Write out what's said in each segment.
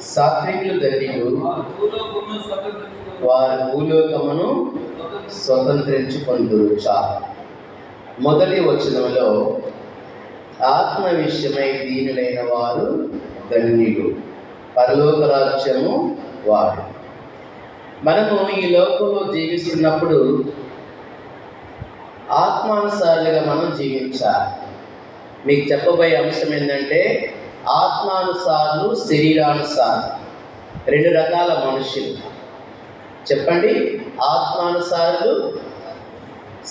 సాత్వికులు ధన్యులు వారు భూలోకమును స్వతంత్రించుకొందురు. మొదటి వచనంలో ఆత్మ విషయమై దీనులైన వారు ధన్యులు. పరలోక రాజ్యము వారు. మనము ఈ లోకంలో జీవిస్తున్నప్పుడు ఆత్మానుసారులుగా మనం జీవించాలి. మీకు చెప్పబోయే అంశం ఏంటంటే ఆత్మానుసారులు శరీరానుసారులు రెండు రకాల మనుషులు. చెప్పండి. ఆత్మానుసారులు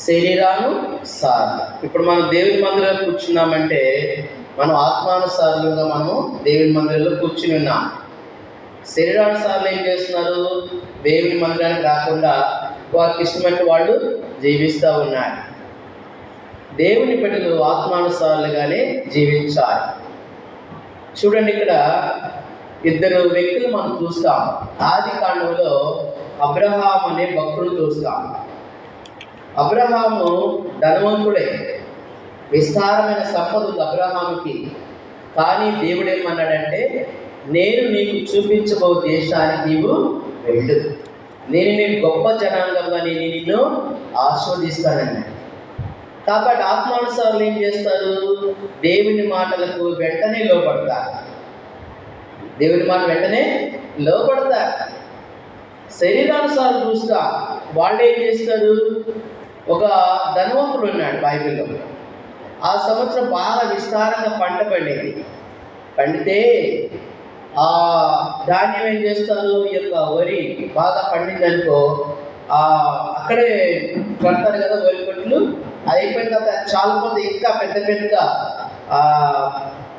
శరీరానుసారులు. ఇప్పుడు మనం దేవుని మందిరంలో కూర్చున్నామంటే మనం ఆత్మానుసారులుగా మనము దేవుని మందిరంలో కూర్చుని ఉన్నాం. శరీరానుసారులు ఏం చేస్తున్నారు? దేవుని మందిరానికి రాకుండా వారికి ఇష్టమైన వాళ్ళు జీవిస్తూ ఉన్నారు. దేవుని బిడ్డలు ఆత్మానుసారులుగానే జీవించాలి. చూడండి ఇక్కడ ఇద్దరు వ్యక్తులు మనం చూస్తాం. ఆది కాండంలో అబ్రహాం అనే భక్తుడు చూస్తాం. అబ్రహాము ధనవంతుడే. విస్తారమైన సంపద ఉంది అబ్రహాముకి. కానీ దేవుడు ఏమన్నాడంటే నేను నీకు చూపించబో దేశానికి నీవు వెళ్ళు. నేను నేను గొప్ప జనాంగంగా నేను నిన్ను ఆస్వాదిస్తానన్నాడు కాబట్టి ఆత్మానుసారులు ఏం చేస్తారు? దేవుని మాటలకు వెంటనే లోపడతారు దేవుని మాట వెంటనే లోపడతారు శరీరానుసారం చూస్తా వాళ్ళు ఏం చేస్తారు ఒక ధనవంతుడు ఉన్నాడు బైబిల్లో. ఆ సంవత్సరం బాగా విస్తారంగా పంట పండేది. పండితే ఆ ధాన్యం ఏం చేస్తారు? ఈ యొక్క వరి బాగా పండిందనుకో ఆ అక్కడే కడతారు కదా వరి కొట్లు అది అయిపోయిన తర్వాత చాలా మంది ఇంకా పెద్ద పెద్ద ఆ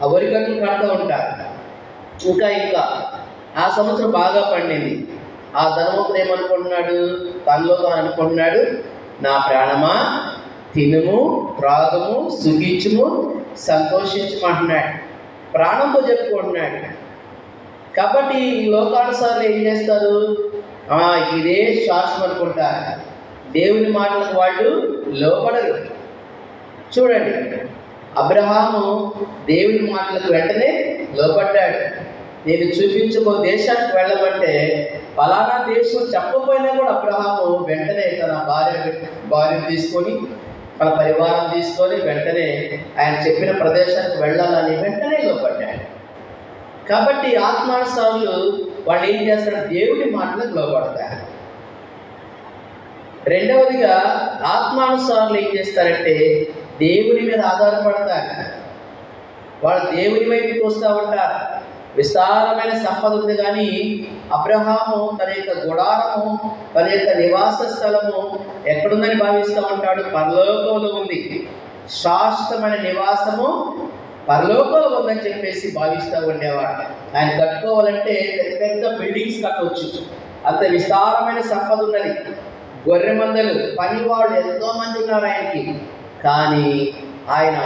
ఆ కడుతూ ఉంటారు. ఇంకా ఇంకా. ఆ సంవత్సరం బాగా పండింది. ఆ ధనవంతుడు ఏమనుకుంటున్నాడు? తనలో తాను అనుకుంటున్నాడు నా ప్రాణమా? తినుము త్రాగము సుఖించుము సంతోషించమంటున్నాడు. ప్రాణంతో చెప్పుకుంటున్నాడు. కాబట్టి ఈ లోకానుసారులు ఏం చేస్తారు? ఇదే శాస్త్రం అనుకుంటారు. దేవుని మాటలకు వాళ్ళు లోపడరు చూడండి అబ్రహాము దేవుని మాటలకు వెంటనే లోపడ్డాడు నేను చూపించబో దేశానికి వెళ్ళమంటే ఫలానా దేశం చెప్పకపోయినా కూడా అబ్రహాము వెంటనే తన భార్య భార్యను తీసుకొని తన పరివారం తీసుకొని వెంటనే ఆయన చెప్పిన ప్రదేశానికి వెళ్ళాలని వెంటనే లోపడ్డాడు కాబట్టి ఆత్మానుసారులు వాళ్ళు ఏం చేస్తారు? దేవుని మాటలకు లోపడతారు రెండవదిగా ఆత్మానుసారులు ఏం చేస్తారంటే దేవుని మీద ఆధారపడతారు. వాళ్ళు దేవుని వైపు చూస్తూ ఉంటారు. విస్తారమైన సంపద ఉంది కానీ అబ్రహాము తన యొక్క గుడారము తన యొక్క నివాస స్థలము ఎక్కడుందని భావిస్తూ ఉంటాడు? పరలోకంలో ఉంది. శాశ్వతమైన నివాసము పరలోకంలో ఉందని చెప్పేసి భావిస్తూ ఉండేవాడు. ఆయన కట్టుకోవాలంటే పెద్ద పెద్ద బిల్డింగ్స్ కట్టవచ్చు. అంత విస్తారమైన సంపద ఉన్నది. గొర్రె మందలు పనివాళ్ళు ఎంతో మంది ఉన్నారు ఆయనకి. కానీ ఆయన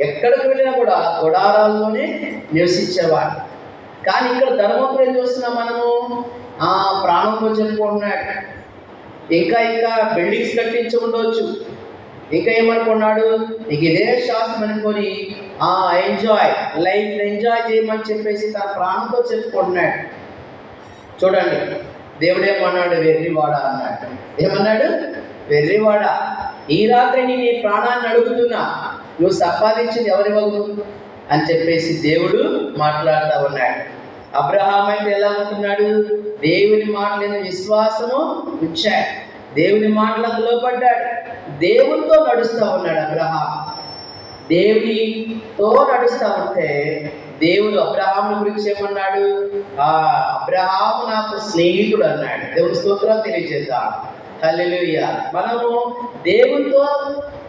ఎక్కడికి వెళ్ళినా కూడా గుడారాల్లోనే నివసించేవాడు. కానీ ఇక్కడ ధర్మపురం ఏం చూస్తున్నాం మనము? ఆ ప్రాణంతో చెప్పుకుంటున్నాడు ఇంకా ఇంకా బిల్డింగ్స్ కట్టించి ఉండవచ్చు ఇంకా ఏమనుకున్నాడు? నీకు ఇదే శాస్త్రం అనుకొని ఆ ఎంజాయ్ లైఫ్ ఎంజాయ్ చేయమని చెప్పేసి తన ప్రాణంతో చెప్పుకుంటున్నాడు చూడండి. దేవుడేమన్నాడు ఏమన్నాడు వెర్రివాడ అన్నాడు. ఏమన్నాడు? వెర్రివాడ ఈ రాత్రి నేను నీ ప్రాణాన్ని అడుగుతున్నా నువ్వు సంపాదించింది ఎవరి వగు? అని చెప్పేసి దేవుడు మాట్లాడుతూ ఉన్నాడు. అబ్రహాం అయితే ఎలా ఉంటున్నాడు? దేవుని మాటలైన విశ్వాసము ఉంచాడు. దేవుని మాటలకు లోపడ్డాడు దేవునితో నడుస్తూ ఉన్నాడు అబ్రహాం దేవునితో నడుస్తూ ఉంటే దేవుడు అబ్రహాముని గురించి ఏమన్నాడు? ఆ అబ్రహాము నాకు స్నేహితుడు అన్నాడు. దేవుని స్తోత్రాలు తెలియజేద్దాం. హల్లెలూయా. మనము దేవునితో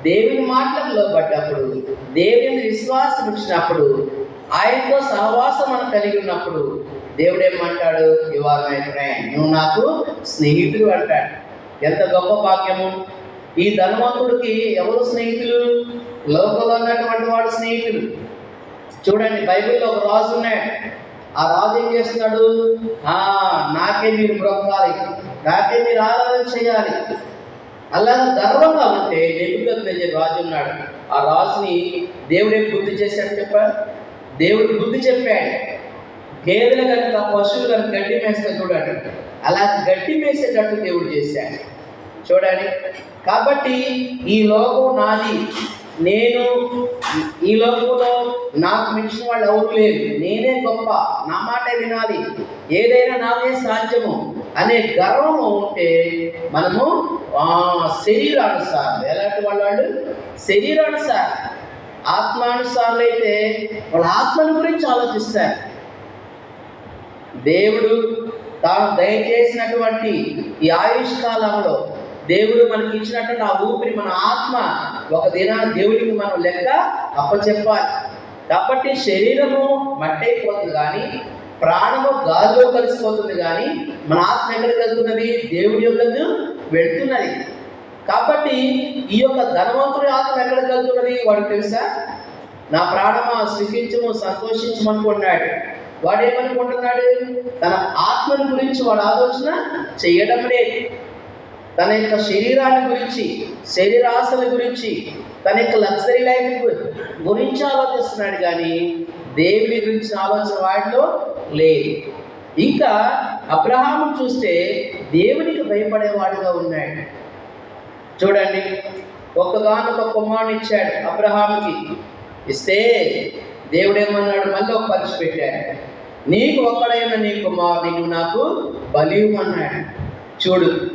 దేవుని మాటలకు లోబడ్డప్పుడు దేవుని విశ్వాసం ఇచ్చినప్పుడు ఆయనతో సహవాసం మనం కలిగి ఉన్నప్పుడు దేవుడు ఏమంటాడు? ఇవాళ మై ఫ్రెండ్ నువ్వు నాకు స్నేహితుడు అంటాడు. ఎంత గొప్ప భాగ్యము. ఈ ధనవంతుడికి ఎవరు స్నేహితులు? లోకంలో ఉన్నటువంటి వాడు స్నేహితులు. చూడండి బైబిల్లో ఒక రాజు ఉన్నాడు. ఆ రాజు ఏం చేస్తున్నాడు? నాకే మీరు బ్రొక్కాలి నాకే మీరు ఆరాధన చేయాలి. అలా గర్వంగా ఉంటే నెప్పుకొద్దు రాజు ఉన్నాడు. ఆ రాజుని దేవుడే బుద్ధి చేశాడు చెప్పాడు దేవుడు బుద్ధి చెప్పాడు. గేదెలు కనుక పశువులు కనుక గడ్డి మేస్తే చూడండి. అలా గడ్డి మేసేటట్టు దేవుడు చేశాడు. చూడండి. కాబట్టి ఈ లోకం నాది. నేను ఈ లోకంలో నాకు మించిన వాళ్ళు ఎవరు లేరు. నేనే గొప్ప. నా మాటే వినాలి. ఏదైనా నాదే సాధ్యము అనే గర్వము ఉంటే మనము శరీరానుసారం ఎలాంటి వాళ్ళు వాళ్ళు? శరీరానుసారం. ఆత్మానుసారులు అయితే వాళ్ళ ఆత్మను గురించి ఆలోచిస్తారు. దేవుడు తాను దయచేసినటువంటి ఈ ఆయుష్ కాలంలో దేవుడు మనకి ఇచ్చినటువంటి ఆ ఊపిరి మన ఆత్మ ఒక దినాన దేవుడికి మనం లెక్క అప్పచెప్పాలి. కాబట్టి శరీరము మట్టయిపోతుంది కానీ ప్రాణము గాలిలో కలిసిపోతుంది కానీ మన ఆత్మ ఎక్కడికి వెళ్తున్నది? దేవుడి యొక్కకు వెళ్తున్నది. కాబట్టి ఈ యొక్క ధనవంతుడి ఆత్మ ఎక్కడికి వెళ్తున్నది వాడికి తెలుసా? నా ప్రాణమా సుఖించము సంతోషించమనుకున్నాడు వాడు ఏమనుకుంటున్నాడు తన ఆత్మని గురించి వాడు ఆలోచన చేయడం లేదు. తన యొక్క శరీరాన్ని గురించి శరీరాశల గురించి తన యొక్క లగ్జరీ లైఫ్ గురించి ఆలోచిస్తున్నాడు కానీ దేవుని గురించి ఆలోచన వాడిలో లేదు. ఇంకా అబ్రహాము చూస్తే దేవునికి భయపడేవాడుగా ఉన్నాడు. చూడండి ఒక్కగానొక కుమారుని ఇచ్చాడు అబ్రహాముకి. ఇస్తే దేవుడేమన్నాడు? మళ్ళీ ఒక పరీక్ష పెట్టాడు. నీకు ఒక్కడైన నీ కుమారుని నువ్వు నాకు బలియమన్నాడు చూడు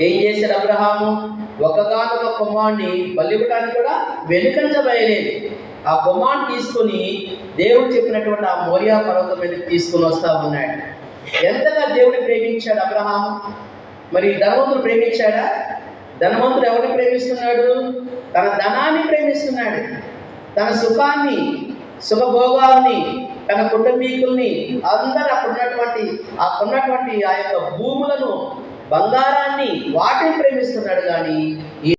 ఏం చేశారు అబ్రహాము? ఒకగానొక కుమారుని బలివ్వడానికి కూడా వెనుకంచబయలేదు ఆ కుమారుని తీసుకొని దేవుడు చెప్పినటువంటి ఆ మోరియా పర్వతం మీద తీసుకొని వస్తా ఉన్నాడు. ఎంతగా దేవుడిని ప్రేమించాడు అబ్రహాము? మరి ధనవంతుడు ప్రేమించాడా? ధనవంతుడు ఎవరిని ప్రేమిస్తున్నాడు? తన ధనాన్ని ప్రేమిస్తున్నాడు. తన సుఖాన్ని సుఖభోగాల్ని తన కుటుంబీకుల్ని అందరూ అక్కడ ఉన్నటువంటి అక్కడ ఉన్నటువంటి ఆ యొక్క భూములను బంగారాన్ని వాటిని ప్రేమిస్తున్నాడు కానీ ఈ